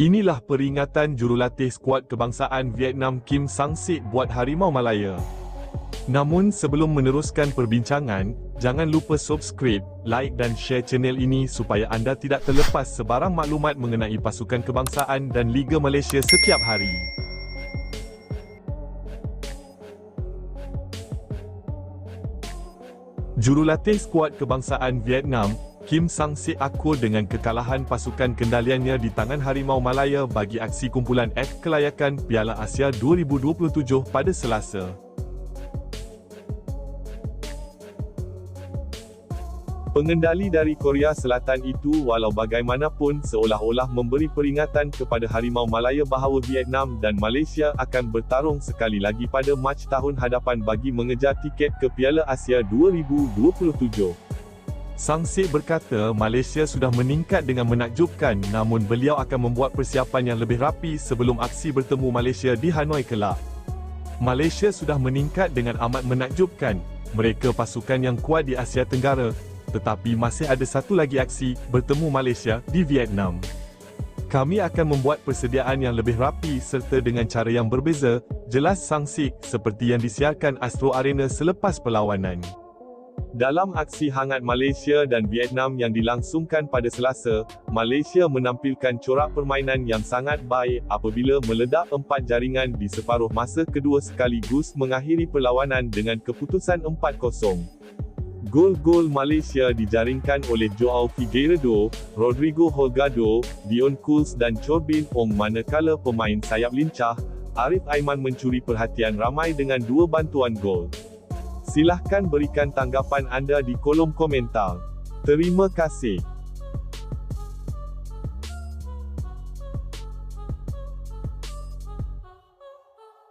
Inilah peringatan jurulatih skuad kebangsaan Vietnam Kim Sang-sik buat Harimau Malaya. Namun sebelum meneruskan perbincangan, jangan lupa subscribe, like dan share channel ini supaya anda tidak terlepas sebarang maklumat mengenai pasukan kebangsaan dan Liga Malaysia setiap hari. Jurulatih skuad kebangsaan Vietnam, Kim Sang-sik akur dengan kekalahan pasukan kendaliannya di tangan Harimau Malaya bagi aksi kumpulan F kelayakan Piala Asia 2027 pada Selasa. Pengendali dari Korea Selatan itu walau bagaimanapun seolah-olah memberi peringatan kepada Harimau Malaya bahawa Vietnam dan Malaysia akan bertarung sekali lagi pada Mac tahun hadapan bagi mengejar tiket ke Piala Asia 2027. Sang Sik berkata Malaysia sudah meningkat dengan menakjubkan namun beliau akan membuat persiapan yang lebih rapi sebelum aksi bertemu Malaysia di Hanoi kelak. Malaysia sudah meningkat dengan amat menakjubkan. Mereka pasukan yang kuat di Asia Tenggara, tetapi masih ada satu lagi aksi, bertemu Malaysia, di Vietnam. Kami akan membuat persediaan yang lebih rapi serta dengan cara yang berbeza, jelas Sang Sik, seperti yang disiarkan Astro Arena selepas perlawanan. Dalam aksi hangat Malaysia dan Vietnam yang dilangsungkan pada Selasa, Malaysia menampilkan corak permainan yang sangat baik apabila meledak empat jaringan di separuh masa kedua sekaligus mengakhiri perlawanan dengan keputusan 4-0. Gol-gol Malaysia dijaringkan oleh Joao Figueiredo, Rodrigo Holgado, Dion Kools dan Corbin Ong manakala pemain sayap lincah, Arif Aiman mencuri perhatian ramai dengan dua bantuan gol. Silahkan berikan tanggapan anda di kolom komentar. Terima kasih.